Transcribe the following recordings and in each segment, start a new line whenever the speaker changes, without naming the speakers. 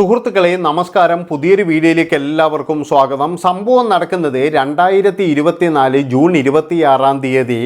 സുഹൃത്തുക്കളെ നമസ്കാരം. പുതിയൊരു വീഡിയോയിലേക്ക് എല്ലാവർക്കും സ്വാഗതം. സംഭവം നടക്കുന്നത് രണ്ടായിരത്തി ഇരുപത്തിനാല് ജൂൺ ഇരുപത്തിയാറാം തീയതി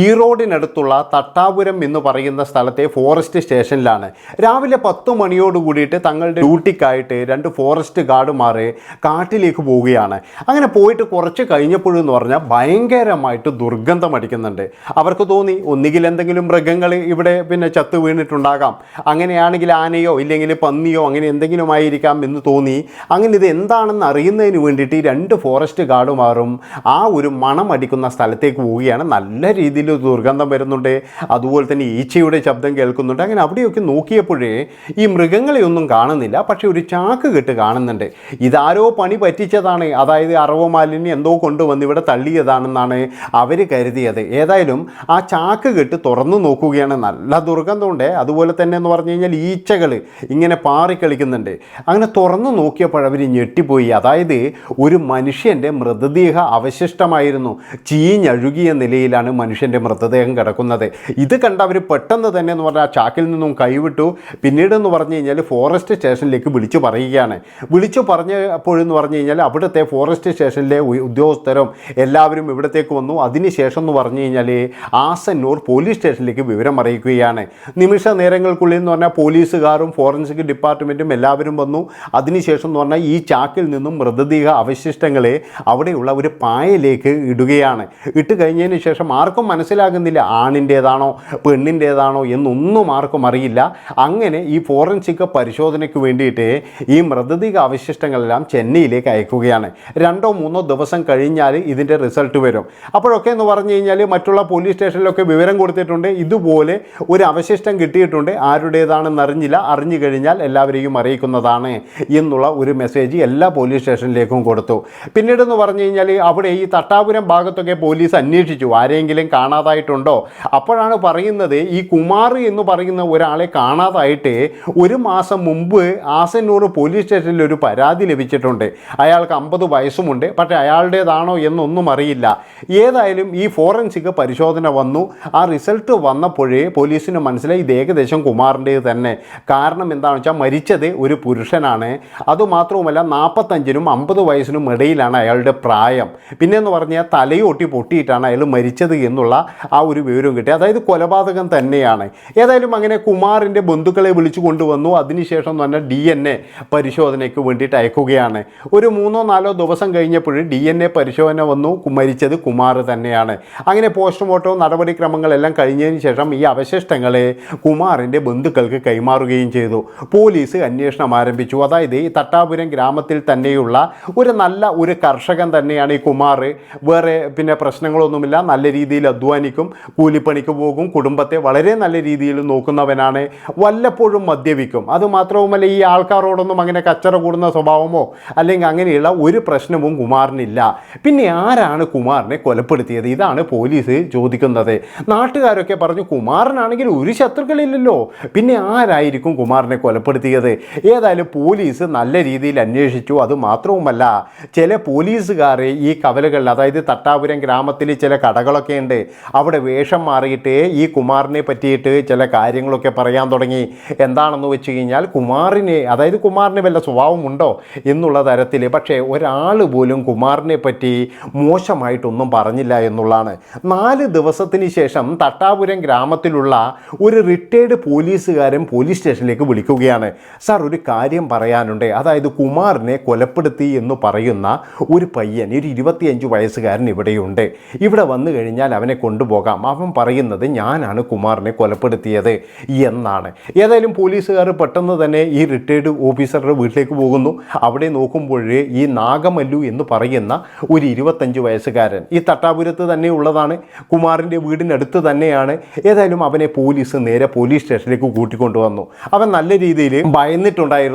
ഈറോഡിനടുത്തുള്ള തട്ടാപുരം എന്ന് പറയുന്ന സ്ഥലത്തെ ഫോറസ്റ്റ് സ്റ്റേഷനിലാണ്. രാവിലെ പത്ത് മണിയോട് കൂടിയിട്ട് തങ്ങളുടെ ഡ്യൂട്ടിക്കായിട്ട് രണ്ട് ഫോറസ്റ്റ് ഗാർഡുമാർ കാട്ടിലേക്ക് പോവുകയാണ്. അങ്ങനെ പോയിട്ട് കുറച്ച് കഴിഞ്ഞപ്പോഴെന്ന് പറഞ്ഞാൽ ഭയങ്കരമായിട്ട് ദുർഗന്ധം അടിക്കുന്നുണ്ട്. അവർക്ക് തോന്നി ഒന്നുകിൽ എന്തെങ്കിലും മൃഗങ്ങൾ ഇവിടെ പിന്നെ ചത്തു വീണിട്ടുണ്ടാകാം. അങ്ങനെയാണെങ്കിൽ ആനയോ ഇല്ലെങ്കിൽ പന്നിയോ അങ്ങനെ എന്തെങ്കിലും ആയിരിക്കാം എന്ന് തോന്നി. അങ്ങനെ ഇത് എന്താണെന്ന് അറിയുന്നതിന് വേണ്ടിയിട്ട് ഈ രണ്ട് ഫോറസ്റ്റ് ഗാർഡുമാറും ആ ഒരു മണം അടിക്കുന്ന സ്ഥലത്തേക്ക് പോവുകയാണ്. നല്ല രീതിയിൽ ദുർഗന്ധം വരുന്നുണ്ട്. അതുപോലെ തന്നെ ഈച്ചയുടെ ശബ്ദം കേൾക്കുന്നുണ്ട്. അങ്ങനെ അവിടെയൊക്കെ നോക്കിയപ്പോഴേ ഈ മൃഗങ്ങളെ ഒന്നും കാണുന്നില്ല. പക്ഷേ ഒരു ചാക്ക് കെട്ട് കാണുന്നുണ്ട്. ഇതാരോ പണി പറ്റിച്ചതാണ്. അതായത് അറവ് മാലിന്യം എന്തോ കൊണ്ടുവന്ന് ഇവിടെ തള്ളിയതാണെന്നാണ് അവർ കരുതിയത്. ഏതായാലും ആ ചാക്ക് കെട്ട് തുറന്നു നോക്കുകയാണ്. നല്ല ദുർഗന്ധമുണ്ട്. അതുപോലെ തന്നെ എന്ന് പറഞ്ഞു കഴിഞ്ഞാൽ ഈച്ചകൾ ഇങ്ങനെ പാറിക്കളിക്കുന്നുണ്ട്. അങ്ങനെ തുറന്നു നോക്കിയപ്പോൾ അവർ ഞെട്ടിപ്പോയി. അതായത് ഒരു മനുഷ്യന്റെ മൃതദേഹ അവശിഷ്ടമായിരുന്നു. ചീഞ്ഞഴുകിയ നിലയിലാണ് മനുഷ്യന്റെ മൃതദേഹം കിടക്കുന്നത്. ഇത് കണ്ട അവർ പെട്ടെന്ന് തന്നെ എന്ന് പറഞ്ഞാൽ ചാക്കിൽ നിന്നും കൈവിട്ടു. പിന്നീട് എന്ന് പറഞ്ഞു കഴിഞ്ഞാൽ ഫോറസ്റ്റ് സ്റ്റേഷനിലേക്ക് വിളിച്ചു പറയുകയാണ്. വിളിച്ചു പറഞ്ഞപ്പോഴെന്ന് പറഞ്ഞു കഴിഞ്ഞാൽ അവിടുത്തെ ഫോറസ്റ്റ് സ്റ്റേഷനിലെ ഉദ്യോഗസ്ഥരും എല്ലാവരും ഇവിടത്തേക്ക് വന്നു. അതിനുശേഷം എന്ന് പറഞ്ഞു കഴിഞ്ഞാൽ ആസന്നൂർ പോലീസ് സ്റ്റേഷനിലേക്ക് വിവരം അറിയിക്കുകയാണ്. നിമിഷ നേരങ്ങൾക്കുള്ളിൽ എന്ന് പറഞ്ഞാൽ പോലീസുകാരും ഫോറൻസിക് ഡിപ്പാർട്ട്മെന്റും എല്ലാവരും വന്നു. അതിനുശേഷം എന്ന് പറഞ്ഞാൽ ഈ ചാക്കിൽ നിന്നും മൃതദേഹ അവശിഷ്ടങ്ങളെ അവിടെയുള്ള ഒരു പായയിലേക്ക് ഇടുകയാണ്. ഇട്ട് കഴിഞ്ഞതിന് ശേഷം ആർക്കും മനസ്സിലാകുന്നില്ല ആണിന്റേതാണോ പെണ്ണിന്റേതാണോ എന്നൊന്നും ആർക്കും അറിയില്ല. അങ്ങനെ ഈ ഫോറൻസിക് പരിശോധനയ്ക്ക് വേണ്ടിയിട്ട് ഈ മൃതദേഹ അവശിഷ്ടങ്ങളെല്ലാം ചെന്നൈയിലേക്ക് അയക്കുകയാണ്. രണ്ടോ മൂന്നോ ദിവസം കഴിഞ്ഞാൽ ഇതിന്റെ റിസൾട്ട് വരും. അപ്പോഴൊക്കെ എന്ന് പറഞ്ഞു കഴിഞ്ഞാൽ മറ്റുള്ള പോലീസ് സ്റ്റേഷനിലൊക്കെ വിവരം കൊടുത്തിട്ടുണ്ട്. ഇതുപോലെ ഒരു അവശിഷ്ടം കിട്ടിയിട്ടുണ്ട്. ആരുടേതാണെന്ന് അറിഞ്ഞില്ല. അറിഞ്ഞു കഴിഞ്ഞാൽ എല്ലാവരെയും അറിയിക്കുന്നതാണ് എന്നുള്ള ഒരു മെസ്സേജ് എല്ലാ പോലീസ് സ്റ്റേഷനിലേക്കും കൊടുത്തു. പിന്നീട് എന്ന് പറഞ്ഞു കഴിഞ്ഞാൽ അവിടെ ഈ തട്ടാപുരം ഭാഗത്തൊക്കെ പോലീസ് അന്വേഷിച്ചു. ആരെങ്കിലും കാണാതായിട്ടുണ്ടോ? അപ്പോഴാണ് പറയുന്നത് ഈ കുമാർ എന്ന് പറയുന്ന ഒരാളെ കാണാതായിട്ട് ഒരു മാസം മുമ്പ് ആസന്നൂർ പോലീസ് സ്റ്റേഷനിൽ ഒരു പരാതി ലഭിച്ചിട്ടുണ്ട്. അയാൾക്ക് അമ്പത് വയസ്സുമുണ്ട്. പക്ഷേ അയാളുടേതാണോ എന്നൊന്നും അറിയില്ല. ഏതായാലും ഈ ഫോറൻസിക് പരിശോധന വന്നു. ആ റിസൾട്ട് വന്നപ്പോഴേ പോലീസിന് മനസ്സിലായി ഇത് ഏകദേശം കുമാറിന്റേത് തന്നെ. കാരണം എന്താണെന്ന് വെച്ചാൽ മരിച്ചത് ഒരു പുരുഷനാണ്. അതുമാത്രവുമല്ല നാൽപ്പത്തഞ്ചിനും അമ്പത് വയസ്സിനും ഇടയിലാണ് അയാളുടെ പ്രായം. പിന്നെ എന്ന് പറഞ്ഞാൽ തലയോട്ടി പൊട്ടിയിട്ടാണ് അയാൾ മരിച്ചത് എന്നുള്ള ആ ഒരു വിവരം കിട്ടി. അതായത് കൊലപാതകം തന്നെയാണ്. ഏതായാലും അങ്ങനെ കുമാറിന്റെ ബന്ധുക്കളെ വിളിച്ചു കൊണ്ടുവന്നു. അതിനുശേഷം പറഞ്ഞാൽ ഡി എൻ എ പരിശോധനയ്ക്ക് വേണ്ടിയിട്ട് അയക്കുകയാണ്. ഒരു മൂന്നോ നാലോ ദിവസം കഴിഞ്ഞപ്പോൾ ഡി എൻ എ പരിശോധന വന്നു. മരിച്ചത് കുമാർ തന്നെയാണ്. അങ്ങനെ പോസ്റ്റ്മോർട്ടവും നടപടിക്രമങ്ങളെല്ലാം കഴിഞ്ഞതിന് ശേഷം ഈ അവശിഷ്ടങ്ങളെ കുമാറിന്റെ ബന്ധുക്കൾക്ക് കൈമാറുകയും ചെയ്തു. പോലീസ് അന്വേഷണം ആരംഭിച്ചു. അതായത് ഈ തട്ടാപുരം ഗ്രാമത്തിൽ തന്നെയുള്ള ഒരു നല്ല ഒരു കർഷകൻ തന്നെയാണ് ഈ കുമാർ. വേറെ പിന്നെ പ്രശ്നങ്ങളൊന്നുമില്ല. നല്ല രീതിയിൽ അധ്വാനിക്കും കൂലിപ്പണിക്ക് പോകും കുടുംബത്തെ വളരെ നല്ല രീതിയിൽ നോക്കുന്നവനാണ്. വല്ലപ്പോഴും മദ്യപിക്കും. അതുമാത്രവുമല്ല ഈ ആൾക്കാരോടൊന്നും അങ്ങനെ കച്ചറ കൂടുന്ന സ്വഭാവമോ അല്ലെങ്കിൽ അങ്ങനെയുള്ള ഒരു പ്രശ്നവും കുമാറിനില്ല. പിന്നെ ആരാണ് കുമാറിനെ കൊലപ്പെടുത്തിയത്? ഇതാണ് പോലീസ് ചോദിക്കുന്നത്. നാട്ടുകാരൊക്കെ പറഞ്ഞു കുമാറിനാണെങ്കിൽ ഒരു ശത്രുക്കളില്ലല്ലോ. പിന്നെ ആരായിരിക്കും കുമാറിനെ കൊലപ്പെടുത്തിയത്? ഏതായാലും പോലീസ് നല്ല രീതിയിൽ അന്വേഷിച്ചു. അത് മാത്രവുമല്ല ചില പോലീസുകാർ ഈ കവലകളിൽ അതായത് തട്ടാപുരം ഗ്രാമത്തിൽ ചില കടകളൊക്കെ ഉണ്ട്. അവിടെ വേഷം മാറിയിട്ട് ഈ കുമാറിനെ പറ്റിയിട്ട് ചില കാര്യങ്ങളൊക്കെ പറയാൻ തുടങ്ങി. എന്താണെന്ന് വെച്ച് കഴിഞ്ഞാൽ കുമാറിനെ അതായത് കുമാറിന് വല്ല സ്വഭാവമുണ്ടോ എന്നുള്ള തരത്തിൽ പക്ഷേ ഒരാൾ പോലും കുമാറിനെ പറ്റി മോശമായിട്ടൊന്നും പറഞ്ഞില്ല എന്നുള്ളതാണ്. നാല് ദിവസത്തിന് ശേഷം തട്ടാപുരം ഗ്രാമത്തിലുള്ള ഒരു റിട്ടയർഡ് പോലീസുകാരൻ പോലീസ് സ്റ്റേഷനിലേക്ക് വിളിക്കുകയാണ്. സാർ ഒരു കാര്യം പറയാനുണ്ട്. അതായത് കുമാറിനെ കൊലപ്പെടുത്തി എന്ന് പറയുന്ന ഒരു പയ്യൻ ഒരു ഇരുപത്തിയഞ്ച് വയസ്സുകാരൻ ഇവിടെയുണ്ട്. ഇവിടെ വന്നു കഴിഞ്ഞാൽ അവനെ കൊണ്ടുപോകാം. അവൻ പറയുന്നത് ഞാനാണ് കുമാറിനെ കൊലപ്പെടുത്തിയത് എന്നാണ്. ഏതായാലും പോലീസുകാർ പെട്ടെന്ന് തന്നെ ഈ റിട്ടയർഡ് ഓഫീസറുടെ വീട്ടിലേക്ക് പോകുന്നു. അവിടെ നോക്കുമ്പോൾ ഈ നാഗമല്ലു എന്ന് പറയുന്ന ഒരു ഇരുപത്തഞ്ച് വയസ്സുകാരൻ ഈ തട്ടാപുരത്ത് തന്നെ ഉള്ളതാണ്. കുമാറിന്റെ വീടിനടുത്ത് തന്നെയാണ്. ഏതായാലും അവനെ പോലീസ് നേരെ പോലീസ് സ്റ്റേഷനിലേക്ക് കൂട്ടിക്കൊണ്ടുവന്നു. അവൻ നല്ല രീതിയിൽ ഭയന്നിട്ടുണ്ടായിരുന്നു.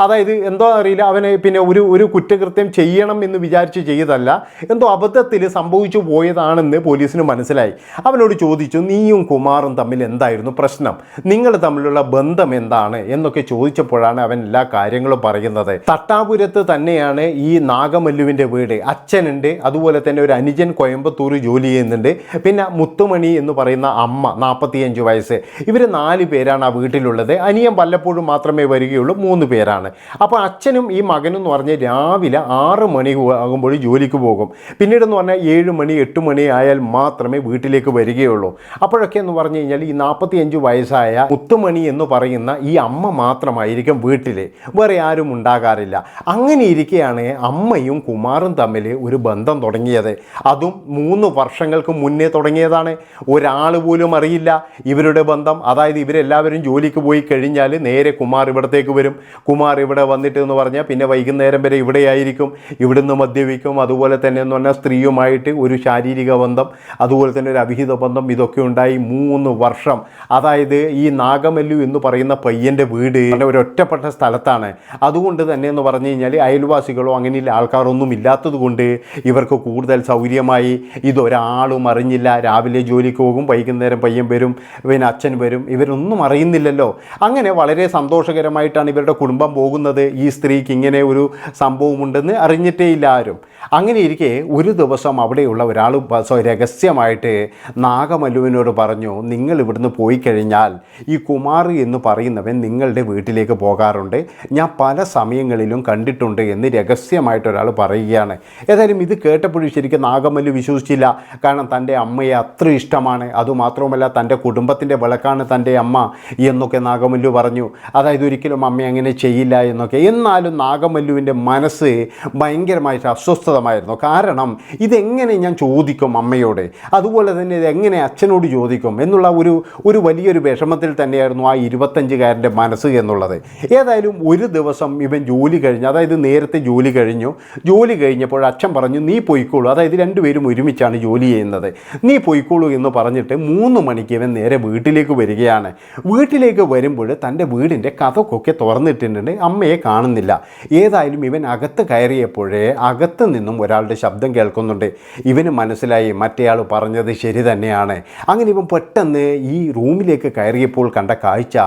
അതായത് എന്തോ അറിയില്ല അവന് പിന്നെ ഒരു ഒരു കുറ്റകൃത്യം ചെയ്യണം എന്ന് വിചാരിച്ച് ചെയ്തതല്ല എന്തോ അബദ്ധത്തിൽ സംഭവിച്ചു പോയതാണെന്ന് പോലീസിന് മനസ്സിലായി. അവനോട് ചോദിച്ചു നീയും കുമാറും തമ്മിൽ എന്തായിരുന്നു പ്രശ്നം? നിങ്ങൾ തമ്മിലുള്ള ബന്ധം എന്താണ്? എന്നൊക്കെ ചോദിച്ചപ്പോഴാണ് അവൻ എല്ലാ കാര്യങ്ങളും പറയുന്നത്. തട്ടാപുരത്ത് തന്നെയാണ് ഈ നാഗമല്ലുവിന്റെ വീട്. അച്ഛനുണ്ട് അതുപോലെ തന്നെ ഒരു അനുജൻ കോയമ്പത്തൂർ ജോലി ചെയ്യുന്നുണ്ട്. പിന്നെ മുത്തുമണി എന്ന് പറയുന്ന അമ്മ നാൽപ്പത്തിയഞ്ച് വയസ്സ്. ഇവർ നാല് പേരാണ് ആ വീട്ടിലുള്ളത്. അനിയൻ വല്ലപ്പോഴും മാത്രമേ വരികയുള്ളൂ മൂന്ന് മൂന്ന് പേരാണ്. അപ്പോൾ അച്ഛനും ഈ മകനും എന്ന് പറഞ്ഞാൽ രാവിലെ ആറ് മണി ആകുമ്പോൾ ജോലിക്ക് പോകും. പിന്നീടെന്ന് പറഞ്ഞാൽ ഏഴ് മണി എട്ട് മണി ആയാൽ മാത്രമേ വീട്ടിലേക്ക് വരികയുള്ളൂ. അപ്പോഴൊക്കെ എന്ന് പറഞ്ഞു കഴിഞ്ഞാൽ ഈ നാൽപ്പത്തി അഞ്ച് വയസ്സായ മുത്തുമണി എന്ന് പറയുന്ന ഈ അമ്മ മാത്രമായിരിക്കും വീട്ടിൽ വേറെ ആരും ഉണ്ടാകാറില്ല. അങ്ങനെ ഇരിക്കെയാണ് അമ്മയും കുമാറും തമ്മിൽ ഒരു ബന്ധം തുടങ്ങിയത്. അതും മൂന്ന് വർഷങ്ങൾക്ക് മുന്നേ തുടങ്ങിയതാണ്. ഒരാൾ പോലും അറിയില്ല ഇവരുടെ ബന്ധം. അതായത് ഇവരെല്ലാവരും ജോലിക്ക് പോയി കഴിഞ്ഞാൽ നേരെ കുമാർ ഇവിടത്തേക്ക് വരും. കുമാർ ഇവിടെ വന്നിട്ട് എന്ന് പറഞ്ഞാൽ പിന്നെ വൈകുന്നേരം വരെ ഇവിടെയായിരിക്കും. ഇവിടുന്ന് മദ്യപിക്കും. അതുപോലെ തന്നെ എന്ന് പറഞ്ഞാൽ സ്ത്രീയുമായിട്ട് ഒരു ശാരീരിക ബന്ധം അതുപോലെ തന്നെ ഒരു അവിഹിത ബന്ധം ഇതൊക്കെ ഉണ്ടായി മൂന്ന് വർഷം. അതായത് ഈ നാഗമല്ലു എന്ന് പറയുന്ന പയ്യന്റെ വീട് ഒരു ഒറ്റപ്പെട്ട സ്ഥലത്താണ്. അതുകൊണ്ട് തന്നെ എന്ന് പറഞ്ഞു കഴിഞ്ഞാൽ അയൽവാസികളോ അങ്ങനെയുള്ള ആൾക്കാരൊന്നും ഇല്ലാത്തത് കൊണ്ട് ഇവർക്ക് കൂടുതൽ സൗകര്യമായി ഇതൊരാളും അറിഞ്ഞില്ല. രാവിലെ ജോലിക്ക് പോകും വൈകുന്നേരം പയ്യൻ വരും പിന്നെ അച്ഛൻ വരും. ഇവരൊന്നും അറിയുന്നില്ലല്ലോ. അങ്ങനെ വളരെ സന്തോഷകരമായിട്ടാണ് ഇവരുടെ കുടുംബം പോകുന്നത് ഈ സ്ത്രീക്ക് ഇങ്ങനെ ഒരു സംഭവമുണ്ടെന്ന് അറിഞ്ഞിട്ടേ ഇല്ല ആരും. അങ്ങനെ ഇരിക്കെ ഒരു ദിവസം അവിടെയുള്ള ഒരാൾ രഹസ്യമായിട്ട് നാഗമല്ലുവിനോട് പറഞ്ഞു നിങ്ങൾ ഇവിടുന്ന് പോയി കഴിഞ്ഞാൽ ഈ കുമാർ എന്ന് പറയുന്നവൻ നിങ്ങളുടെ വീട്ടിലേക്ക് പോകാറുണ്ട്. ഞാൻ പല സമയങ്ങളിലും കണ്ടിട്ടുണ്ട് എന്ന് രഹസ്യമായിട്ട് ഒരാൾ പറയുകയാണ്. ഏതായാലും ഇത് കേട്ടപ്പോഴും ശരിക്കും നാഗമല്ലു വിശ്വസിച്ചില്ല. കാരണം തന്റെ അമ്മയെ അത്ര ഇഷ്ടമാണ്. അതുമാത്രവുമല്ല തന്റെ കുടുംബത്തിന്റെ വിളക്കാണ് തന്റെ അമ്മ എന്നൊക്കെ നാഗമല്ലു പറഞ്ഞു. അതായത് ഒരിക്കലും അമ്മ അങ്ങനെ ചെയ്യില്ല എന്നൊക്കെ. എന്നാലും നാഗമല്ലുവിന്റെ മനസ്സ് ഭയങ്കരമായിട്ട് അസ്വസ്ഥതമായിരുന്നു. കാരണം ഇതെങ്ങനെ ഞാൻ ചോദിക്കും അമ്മയോട്? അതുപോലെ തന്നെ ഇതെങ്ങനെ അച്ഛനോട് ചോദിക്കും? എന്നുള്ള ഒരു ഒരു വലിയൊരു വിഷമത്തിൽ തന്നെയായിരുന്നു ആ ഇരുപത്തഞ്ചുകാരന്റെ മനസ്സ് എന്നുള്ളത്. ഏതായാലും ഒരു ദിവസം ഇവൻ ജോലി കഴിഞ്ഞ് അതായത് നേരത്തെ ജോലി കഴിഞ്ഞു. ജോലി കഴിഞ്ഞപ്പോൾ അച്ഛൻ പറഞ്ഞു നീ പോയിക്കോളൂ. അതായത് രണ്ടുപേരും ഒരുമിച്ചാണ് ജോലി ചെയ്യുന്നത്. നീ പോയിക്കോളൂ എന്ന് പറഞ്ഞിട്ട് മൂന്ന് മണിക്ക് ഇവൻ നേരെ വീട്ടിലേക്ക് വരികയാണ്. വീട്ടിലേക്ക് വരുമ്പോൾ തന്റെ വീടിന്റെ കഥക്കൊക്കെ തുറന്നിട്ടിട്ടുണ്ട് അമ്മയെ കാണുന്നില്ല. ഏതായാലും ഇവൻ അകത്ത് കയറിയപ്പോഴേ അകത്ത് നിന്നും ഒരാളുടെ ശബ്ദം കേൾക്കുന്നുണ്ട്. ഇവന് മനസ്സിലായി മറ്റേയാൾ പറഞ്ഞത് ശരി തന്നെയാണ്. അങ്ങനെ ഇവൻ പെട്ടെന്ന് ഈ റൂമിലേക്ക് കയറിയപ്പോൾ കണ്ട കാഴ്ച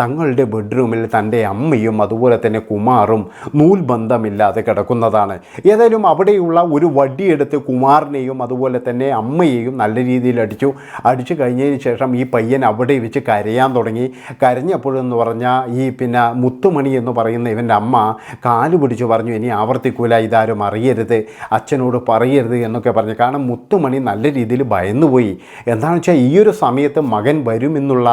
തങ്ങളുടെ ബെഡ്റൂമിൽ തന്റെ അമ്മയും അതുപോലെ തന്നെ കുമാറും നൂൽബന്ധമില്ലാതെ കിടക്കുന്നതാണ്. ഏതായാലും അവിടെയുള്ള ഒരു വടിയെടുത്ത് കുമാറിനെയും അതുപോലെ തന്നെ അമ്മയെയും നല്ല രീതിയിൽ അടിച്ചു. അടിച്ചു കഴിഞ്ഞതിന് ശേഷം ഈ പയ്യൻ അവിടെ വെച്ച് കരയാൻ തുടങ്ങി. കരഞ്ഞപ്പോഴെന്ന് പറഞ്ഞാൽ ഈ പിന്നെ മുത്തുമണി എന്ന് പറയുന്ന ഇവന്റെ അമ്മ കാലു പിടിച്ചു പറഞ്ഞു ഇനി ആവർത്തിക്കൂല ഇതാരും അറിയരുത് അച്ഛനോട് പറയരുത് എന്നൊക്കെ പറഞ്ഞു. കാരണം മുത്തുമണി നല്ല രീതിയിൽ ഭയന്നുപോയി. എന്താണെന്ന് വെച്ചാൽ ഈ ഒരു സമയത്ത് മകൻ വരുമെന്നുള്ള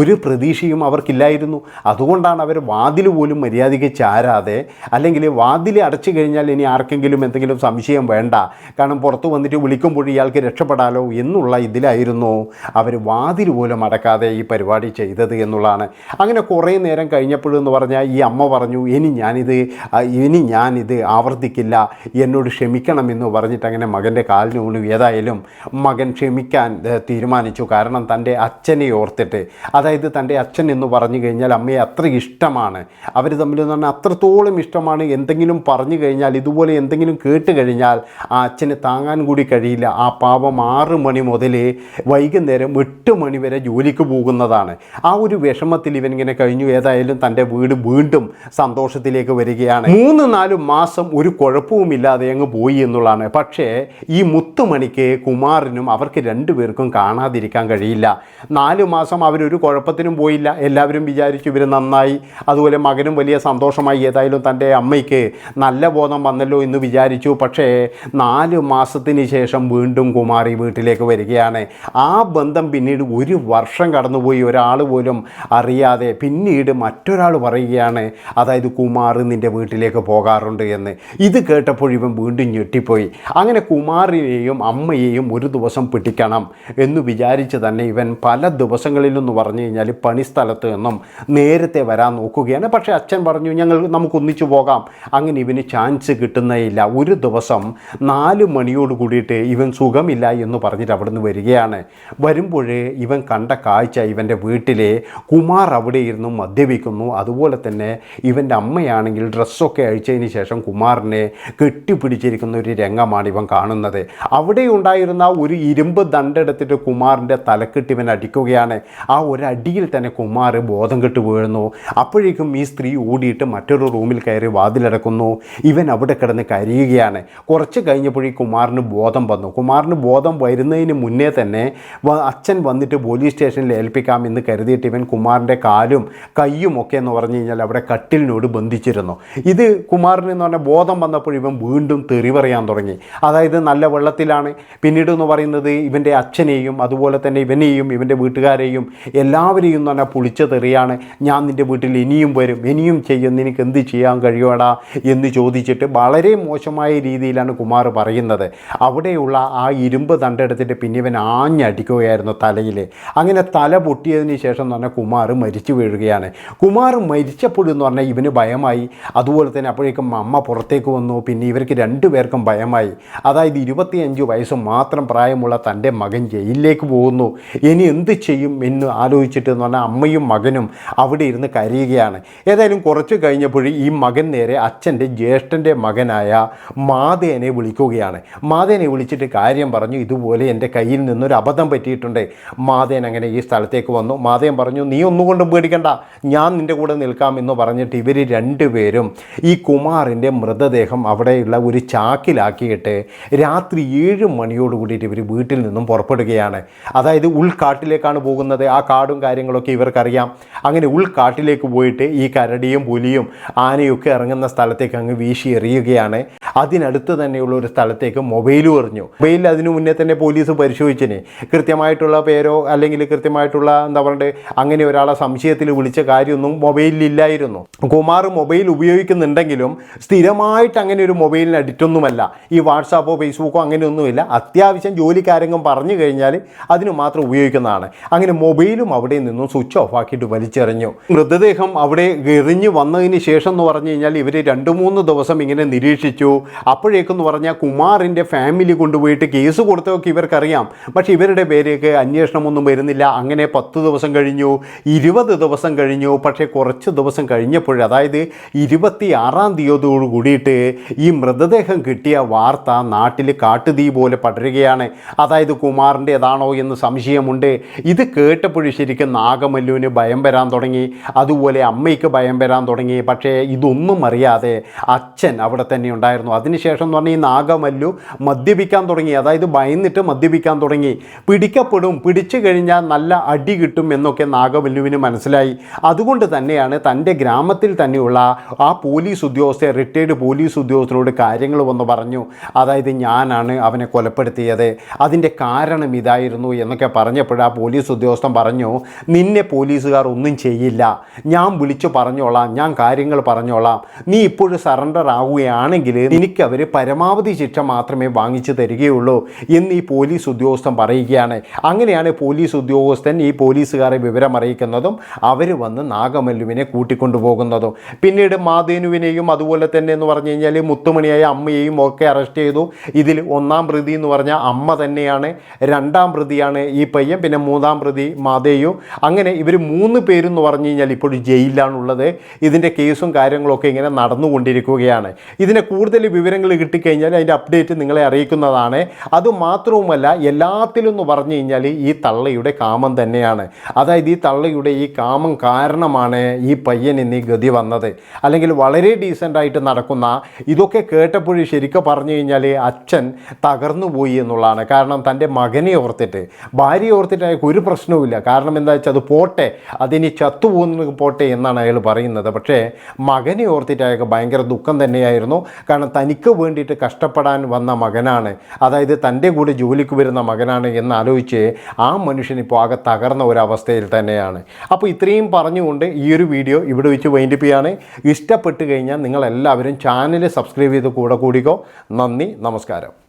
ഒരു പ്രതീക്ഷയും അവർക്കില്ലായിരുന്നു. അതുകൊണ്ടാണ് അവർ വാതിൽ പോലും മര്യാദയ്ക്ക് ചാരാതെ അല്ലെങ്കിൽ വാതിൽ അടച്ചു കഴിഞ്ഞാൽ ഇനി ആർക്കെങ്കിലും എന്തെങ്കിലും സംശയം വേണ്ട കാരണം പുറത്ത് വന്നിട്ട് വിളിക്കുമ്പോൾ ഇയാൾക്ക് രക്ഷപ്പെടാലോ എന്നുള്ള ഇതിലായിരുന്നു അവർ വാതിൽ പോലും അടക്കാതെ ഈ പരിപാടി ചെയ്തത് എന്നുള്ളതാണ്. അങ്ങനെ കുറേ നേരം കഴിഞ്ഞപ്പോഴെന്ന് പറഞ്ഞാൽ ഈ അമ്മ പറഞ്ഞു ഇനി ഞാനിത് ഇനി ഞാനിത് ആവർത്തിക്കില്ല എന്നോട് ക്ഷമിക്കണമെന്ന് പറഞ്ഞിട്ട് അങ്ങനെ മകന്റെ കാലിന് വീണു ഏതായാലും മകൻ ക്ഷമിക്കാൻ തീരുമാനിച്ചു. കാരണം തന്റെ അച്ഛനെ ഓർത്തിട്ട് അതായത് തന്റെ അച്ഛൻ എന്ന് പറഞ്ഞു കഴിഞ്ഞാൽ അമ്മയെ അത്ര ഇഷ്ടമാണ്. അവർ തമ്മിൽ എന്ന് പറഞ്ഞാൽ അത്രത്തോളം ഇഷ്ടമാണ്. എന്തെങ്കിലും പറഞ്ഞു കഴിഞ്ഞാൽ ഇതുപോലെ എന്തെങ്കിലും കേട്ട് കഴിഞ്ഞാൽ ആ അച്ഛന് താങ്ങാൻ കൂടി കഴിയില്ല. ആ പാവം ആറ് മണി മുതൽ വൈകുന്നേരം എട്ട് മണി വരെ ജോലിക്ക് പോകുന്നതാണ്. ആ ഒരു വിഷമത്തിൽ ഇവൻ ഇങ്ങനെ കഴിഞ്ഞു. ഏതായാലും തന്റെ വീട് വീണ്ടും സന്തോഷത്തിലേക്ക് വരികയാണ്. മൂന്ന് നാല് മാസം ഒരു കുഴപ്പവുമില്ലാതെ അങ്ങ് പോയി എന്നുള്ളതാണ്. പക്ഷേ ഈ മുത്തുമണിക്ക് കുമാറിനും അവർക്ക് രണ്ടുപേർക്കും കാണാതിരിക്കാൻ കഴിയില്ല. നാല് മാസം അവരൊരു കുഴപ്പത്തിനും പോയില്ല. എല്ലാവരും വിചാരിച്ചു ഇവർ നന്നായി. അതുപോലെ മകനും വലിയ സന്തോഷമായി. ഏതായാലും തന്റെ അമ്മയ്ക്ക് നല്ല ബോധം വന്നല്ലോ എന്ന് വിചാരിച്ചു. പക്ഷേ നാല് മാസത്തിന് ശേഷം വീണ്ടും കുമാരി വീട്ടിലേക്ക് വരികയാണ്. ആ ബന്ധം പിന്നീട് ഒരു വർഷം കടന്നുപോയി. ഒരാൾ പോലും അറിയാതെ പിന്നീട് മറ്റൊരാൾ പറയുകയാണ് അതായത് കുമാർ നിന്റെ വീട്ടിലേക്ക് പോകാറുണ്ട് എന്ന്. ഇത് കേട്ടപ്പോൾ ഇവൻ വീണ്ടും ഞെട്ടിപ്പോയി. അങ്ങനെ കുമാറിനെയും അമ്മയെയും ഒരു ദിവസം പിടിക്കണം എന്ന് വിചാരിച്ച് തന്നെ ഇവൻ പല ദിവസങ്ങളിലെന്ന് പറഞ്ഞു കഴിഞ്ഞാൽ പണിസ്ഥലത്ത് നിന്നും നേരത്തെ വരാൻ നോക്കുകയാണ്. പക്ഷേ അച്ഛൻ പറഞ്ഞു ഞങ്ങൾ നമുക്ക് ഒന്നിച്ചു പോകാം. അങ്ങനെ ഇവന് ചാൻസ് കിട്ടുന്നേയില്ല. ഒരു ദിവസം നാല് മണിയോട് കൂടിയിട്ട് ഇവൻ സുഖമില്ല എന്ന് പറഞ്ഞിട്ട് അവിടുന്ന് വരികയാണ്. വരുമ്പോഴേ ഇവൻ കണ്ട കാഴ്ച ഇവന്റെ വീട്ടിലെ കുമാർ അവിടെ ഇരുന്ന് മദ്യപിക്കുന്നു. അതുപോലെ തന്നെ ഇവന്റെ അമ്മയാണെങ്കിൽ ഡ്രസ്സൊക്കെ അഴിച്ചതിന് ശേഷം കുമാറിനെ കെട്ടിപ്പിടിച്ചിരിക്കുന്ന ഒരു രംഗമാണ് ഇവൻ കാണുന്നത്. അവിടെ ഉണ്ടായിരുന്ന ഒരു ഇരുമ്പ് ദണ്ടെടുത്തിട്ട് കുമാറിന്റെ തലക്കെട്ട് ഇവൻ അടിക്കുകയാണ്. ആ ഒരടിയിൽ തന്നെ കുമാർ ബോധം കെട്ട് വീഴുന്നു. അപ്പോഴേക്കും ഈ സ്ത്രീ ഓടിയിട്ട് മറ്റൊരു റൂമിൽ കയറി വാതിലടക്കുന്നു. ഇവൻ അവിടെ കിടന്ന് കരയുകയാണ്. കുറച്ച് കഴിഞ്ഞപ്പോഴേ കുമാറിന് ബോധം വന്നു. കുമാറിന് ബോധം വരുന്നതിന് മുന്നേ തന്നെ അച്ഛൻ വന്നിട്ട് പോലീസ് സ്റ്റേഷനിൽ ഏൽപ്പിക്കാമെന്ന് കരുതിയിട്ട് ഇവൻ കുമാറിന്റെ കാലും കയ്യും ഒക്കെ എന്ന് പറഞ്ഞു കഴിഞ്ഞാൽ അവിടെ കട്ടിലിനോട് ബന്ധിച്ചിരുന്നു. ഇത് കുമാറിന് എന്ന് പറഞ്ഞാൽ ബോധം വന്നപ്പോൾ ഇവൻ വീണ്ടും തെറി പറയാൻ തുടങ്ങി. അതായത് നല്ല വെള്ളത്തിലാണ്. പിന്നീട് എന്ന് പറയുന്നത് ഇവന്റെ അച്ഛനെയും അതുപോലെ തന്നെ ഇവനെയും ഇവന്റെ വീട്ടുകാരെയും എല്ലാവരെയും എന്ന് പറഞ്ഞാൽ പുളിച്ച തെറിയാണ്. ഞാൻ നിന്റെ വീട്ടിൽ ഇനിയും വരും. ഇനിയും ചെയ്യും. നിനക്ക് എന്ത് ചെയ്യാൻ കഴിയുവാടാ എന്ന് ചോദിച്ചിട്ട് വളരെ മോശമായ രീതിയിലാണ് കുമാർ പറയുന്നത്. അവിടെയുള്ള ആ ഇരുമ്പ് തണ്ടെടുത്തിട്ട് പിന്നെ ഇവൻ ആഞ്ഞടിക്കുകയായിരുന്നു തലയിൽ അങ്ങനെ തല പൊട്ടിയതിന് ശേഷം പറഞ്ഞാൽ കുമാർ മരിച്ചു വീഴുകയാണ്. കുമാർ മരിച്ചപ്പോഴെന്ന് പറഞ്ഞാൽ ഇവന് ഭയമായി. അതുപോലെ തന്നെ അപ്പോഴേക്കും അമ്മ പുറത്തേക്ക് വന്നു. പിന്നെ ഇവർക്ക് രണ്ടുപേർക്കും ഭയമായി. അതായത് ഇരുപത്തിയഞ്ച് വയസ്സ് മാത്രം പ്രായമുള്ള തന്റെ മകൻ ജയിലിലേക്ക് പോകുന്നു. ഇനി എന്ത് ചെയ്യും എന്ന് ആലോചിച്ചിട്ട് എന്ന് പറഞ്ഞാൽ അമ്മയും മകനും അവിടെ ഇരുന്ന് കരയുകയാണ്. ഏതായാലും കുറച്ച് കഴിഞ്ഞപ്പോൾ ഈ മകൻ നേരെ അച്ഛന്റെ ജ്യേഷ്ഠന്റെ മകനായ മാതേനെ വിളിക്കുകയാണ്. മാതേനെ വിളിച്ചിട്ട് കാര്യം പറഞ്ഞു ഇതുപോലെ എന്റെ കയ്യിൽ നിന്നൊരു അബദ്ധം പറ്റിയിട്ടുണ്ട്. മാതേൻ അങ്ങനെ ഈ സ്ഥലത്തേക്ക് വന്നു. മാതേൻ പറഞ്ഞു നീ ഒന്നുകൊണ്ടും പേടിക്കണ്ട. ഞാൻ നിന്റെ കൂടെ നിൽക്കാം. എന്ന് പറഞ്ഞിട്ട് ഇവർ രണ്ടുപേരും ഈ കുമാറിന്റെ മൃതദേഹം അവിടെയുള്ള ഒരു ചാക്കിലാക്കിയിട്ട് രാത്രി ഏഴ് മണിയോട് ഇവർ വീട്ടിൽ നിന്നും പുറപ്പെടുകയാണ്. അതായത് ഉൾക്കാട്ടിലേക്കാണ് പോകുന്നത്. ആ കാടും കാര്യങ്ങളൊക്കെ ഇവർക്കറിയാം. അങ്ങനെ ഉൾക്കാട്ടിലേക്ക് പോയിട്ട് ഈ കരടിയും പുലിയും ആനയൊക്കെ ഇറങ്ങുന്ന സ്ഥലത്തേക്ക് അങ്ങ് വീശി എറിയുകയാണ്. അതിനടുത്ത് തന്നെയുള്ള ഒരു സ്ഥലത്തേക്ക് മൊബൈൽ എറിഞ്ഞു. മൊബൈൽ അതിനു മുന്നേ തന്നെ പോലീസ് പരിശോധിച്ചിന്. കൃത്യമായിട്ടുള്ള പേരോ അല്ലെങ്കിൽ കൃത്യമായിട്ടുള്ള എന്താ പറയുക അങ്ങനെ ഒരാളെ സംശയത്തിൽ വിളിച്ച കാര്യമൊന്നും മൊബൈലിൽ ഇല്ലായിരുന്നു. കുമാർ മൊബൈൽ ഉപയോഗിക്കുന്നുണ്ടെങ്കിലും സ്ഥിരമായിട്ട് അങ്ങനെ ഒരു മൊബൈലിന് അഡിക്റ്റൊന്നുമല്ല ഈ വാട്സാപ്പോ ഫേസ്ബുക്കോ അങ്ങനെയൊന്നുമില്ല. അത്യാവശ്യം ജോലിക്കാരെങ്കിലും പറഞ്ഞു കഴിഞ്ഞാൽ അതിന് മാത്രം ഉപയോഗിക്കുന്നതാണ്. അങ്ങനെ മൊബൈലും അവിടെ നിന്നും സ്വിച്ച് ഓഫ് ആക്കിയിട്ട് വലിച്ചെറിഞ്ഞു. മൃതദേഹം അവിടെ എറിഞ്ഞു വന്നതിന് ശേഷം എന്ന് പറഞ്ഞു കഴിഞ്ഞാൽ ഇവർ രണ്ട് മൂന്ന് ദിവസം ഇങ്ങനെ നിരീക്ഷിച്ചു. അപ്പോഴേക്കെന്ന് പറഞ്ഞാൽ കുമാറിന്റെ ഫാമിലി കൊണ്ടുപോയിട്ട് കേസ് കൊടുത്തതൊക്കെ ഇവർക്കറിയാം. പക്ഷേ ഇവരുടെ പേരേക്ക് അന്വേഷണമൊന്നും വരുന്നില്ല. അങ്ങനെ പത്ത് ദിവസം കഴിഞ്ഞു ഇരുപത് ദിവസം കഴിഞ്ഞു. പക്ഷേ കുറച്ച് ദിവസം കഴിഞ്ഞപ്പോൾ അതായത് ഇരുപത്തി ആറാം തീയതിയോട് കൂടിയിട്ട് ഈ മൃതദേഹം കിട്ടിയ വാർത്ത നാട്ടിൽ കാട്ടുതീ പോലെ പടരുകയാണ്. അതായത് കുമാറിന്റേതാണോ എന്ന് സംശയമുണ്ട്. ഇത് കേട്ടപ്പോഴും ശരിക്കും നാഗമല്ലുവിന് ഭയം വരാൻ തുടങ്ങി. അതുപോലെ അമ്മയ്ക്ക് ഭയം വരാൻ തുടങ്ങി. പക്ഷേ ഇതൊന്നും അറിയാതെ അച്ഛൻ അവിടെ തന്നെ ഉണ്ടായിരുന്നു. അതിനുശേഷം എന്ന് പറഞ്ഞാൽ ഈ നാഗമല്ലു മദ്യപിക്കാൻ തുടങ്ങി. അതായത് ഭയന്നിട്ട് മദ്യപിക്കാൻ തുടങ്ങി. പിടിക്കപ്പെടും പിടിച്ചു കഴിഞ്ഞാൽ നല്ല അടി കിട്ടും എന്നൊക്കെ നാഗമല്ലുവിന് മനസ്സിലായി. അതുകൊണ്ട് തന്നെയാണ് തന്റെ ഗ്രാമത്തിൽ തന്നെയുള്ള ആ പോലീസ് ഉദ്യോഗസ്ഥ റിട്ടയർഡ് പോലീസ് ഉദ്യോഗസ്ഥരോട് കാര്യങ്ങൾ വന്ന് പറഞ്ഞു. അതായത് ഞാനാണ് അവനെ കൊലപ്പെടുത്തിയത്. അതിന്റെ കാരണം ഇതായിരുന്നു എന്നൊക്കെ പറഞ്ഞപ്പോൾ ആ പോലീസ് ഉദ്യോഗസ്ഥൻ പറഞ്ഞു നിന്നെ പോലീസുകാർ ഒന്നും ചെയ്യില്ല. ഞാൻ വിളിച്ചു പറഞ്ഞോളാം. ഞാൻ കാര്യങ്ങൾ പറഞ്ഞോളാം. നീ ഇപ്പോഴും സറണ്ടർ ആവുകയാണെങ്കിൽ എനിക്കവർ പരമാവധി ശിക്ഷ മാത്രമേ വാങ്ങിച്ചു തരികയുള്ളൂ എന്ന് ഈ പോലീസ് ഉദ്യോഗസ്ഥൻ പറയുകയാണ്. അങ്ങനെയാണ് പോലീസ് ഉദ്യോഗസ്ഥൻ ഈ പോലീസുകാരെ വിവരം അറിയിക്കുന്നതും അവർ വന്ന് നാഗമല്ലുവിനെ കൂട്ടിക്കൊണ്ടുപോകുന്നതും. പിന്നീട് മാതേനുവിനെയും അതുപോലെ തന്നെ എന്ന് പറഞ്ഞു കഴിഞ്ഞാൽ മുത്തുമണിയായ അമ്മയെയും ഒക്കെ അറസ്റ്റ് ചെയ്തു. ഇതിൽ ഒന്നാം പ്രതി എന്ന് പറഞ്ഞാൽ അമ്മ തന്നെയാണ്. രണ്ടാം പ്രതിയാണ് ഈ പയ്യൻ. പിന്നെ മൂന്നാം പ്രതി മാതേയും. അങ്ങനെ ഇവർ മൂന്ന് പേരെന്ന് പറഞ്ഞു കഴിഞ്ഞാൽ ഇപ്പോഴും ജയിലിലാണുള്ളത്. ഇതിന്റെ കേസും കാര്യങ്ങളൊക്കെ ഇങ്ങനെ നടന്നുകൊണ്ടിരിക്കുകയാണ്. ഇതിനെ കൂടുതൽ വിവരങ്ങൾ കിട്ടിക്കഴിഞ്ഞാൽ അതിന്റെ അപ്ഡേറ്റ് നിങ്ങളെ അറിയിക്കുന്നതാണ്. അതുമാത്രവുമല്ല എല്ലാത്തിലും എന്ന് പറഞ്ഞു കഴിഞ്ഞാൽ ഈ തള്ളയുടെ കാമം തന്നെയാണ്. അതായത് ഈ തള്ളയുടെ ഈ കാമം കാരണമാണ് ഈ പയ്യൻ ഇന്ന് ഇന്നീ ഗതി വന്നത്. അല്ലെങ്കിൽ വളരെ ഡീസന്റായിട്ട് നടക്കുന്ന ഇതൊക്കെ കേട്ടപ്പോഴും ശരിക്കും പറഞ്ഞു കഴിഞ്ഞാൽ അച്ഛൻ തകർന്നു പോയി എന്നുള്ളതാണ്. കാരണം തന്റെ മകനെ ഓർത്തിട്ട് ഭാര്യയെ ഓർത്തിട്ട് അയാൾക്ക് ഒരു പ്രശ്നവുമില്ല. കാരണം എന്താ വെച്ചാൽ അത് പോട്ടെ അതിനി ചത്തുപോകുന്നത് പോട്ടെ എന്നാണ് അയാൾ പറയുന്നത്. പക്ഷേ മകനെ ഓർത്തിട്ട് അയാൾക്ക് ഭയങ്കര ദുഃഖം തന്നെയായിരുന്നു. കാരണം തനിക്ക് വേണ്ടിയിട്ട് കഷ്ടപ്പെടാൻ വന്ന മകനാണ്. അതായത് തന്റെ കൂടെ ജോലിക്ക് വരുന്ന മകനാണ് എന്നാലോചിച്ച് ആ മനുഷ്യൻ ഇപ്പോൾ ആകെ തകർന്ന ഒരവസ്ഥയിൽ തന്നെയാണ്. അപ്പോൾ ഇത്രയും പറഞ്ഞുകൊണ്ട് ഈ ഒരു വീഡിയോ ഇവിടെ വെച്ച് വൈൻഡപ്പ് ചെയ്യാണ്. ഇഷ്ടപ്പെട്ട് കഴിഞ്ഞാൽ നിങ്ങളെല്ലാവരും ചാനൽ സബ്സ്ക്രൈബ് ചെയ്ത് കൂടെ കൂടിക്കോ. നന്ദി നമസ്കാരം.